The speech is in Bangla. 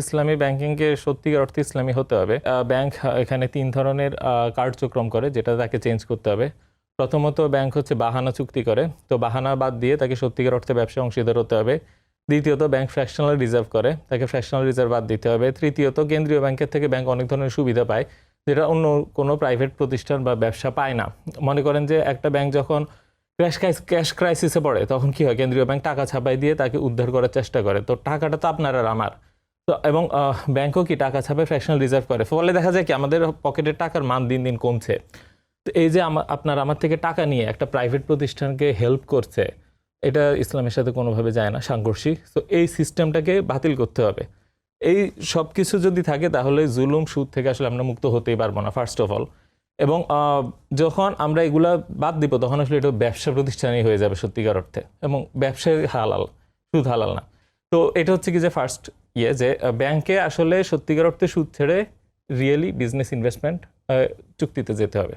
ইসলামী ব্যাংকিংকে সত্যিকার অর্থে ইসলামী হতে হবে। ব্যাংক এখানে তিন ধরনের কার্যক্রম করে, যেটা তাকে চেঞ্জ করতে হবে। প্রথমত ব্যাংক হচ্ছে বাহানা চুক্তি করে। তো বাহানা বাদ দিয়ে তাকে সত্যিকার অর্থে ব্যবসা অংশীদার হতে হবে। দ্বিতীয়ত ব্যাংক ফ্র্যাকশনাল রিজার্ভ করে, তাকে ফ্র্যাকশনাল রিজার্ভ বাদ দিতে হবে। তৃতীয়ত কেন্দ্রীয় ব্যাংকের থেকে ব্যাংক অনেক ধরনের সুবিধা পায়, যেটা অন্য কোনো প্রাইভেট প্রতিষ্ঠান বা ব্যবসা পায় না। মনে করেন যে একটা ব্যাংক যখন ক্র্যাশ ক্যাশ ক্রাইসিসে পড়ে, তখন কি হয়? কেন্দ্রীয় ব্যাংক টাকা ছাপাই দিয়ে তাকে উদ্ধার করার চেষ্টা করে। তো টাকাটা তো আপনার আর আমার। তো এবং ব্যাংকও কি টাকা ছাপে ফ্র্যাকশনাল রিজার্ভ করে? ফলে দেখা যায় কি আমাদের পকেটের টাকার মান দিন দিন কমছে। তো এই যে আপনার আমার থেকে টাকা নিয়ে একটা প্রাইভেট প্রতিষ্ঠানকে হেল্প করছে, এটা ইসলামের সাথে কোনোভাবে যায় না, সাংঘর্ষিক। তো এই সিস্টেমটাকে বাতিল করতে হবে। এই সব কিছু যদি থাকে তাহলে জুলুম, সুদ থেকে আসলে আমরা মুক্ত হতেই পারব না ফার্স্ট অফ অল এবং যখন আমরা এগুলা বাদ দিব, তখন আসলে এটা ব্যবসা প্রতিষ্ঠানই হয়ে যাবে সত্যিকার অর্থে। এবং ব্যবসায় হালাল, সুদ হালাল না। তো এটা হচ্ছে কি যে ফার্স্ট ইয়ে যে ব্যাংকে আসলে সত্যিকার অর্থে সুদ ছেড়ে রিয়েলি বিজনেস ইনভেস্টমেন্ট চুক্তিতে যেতে হবে।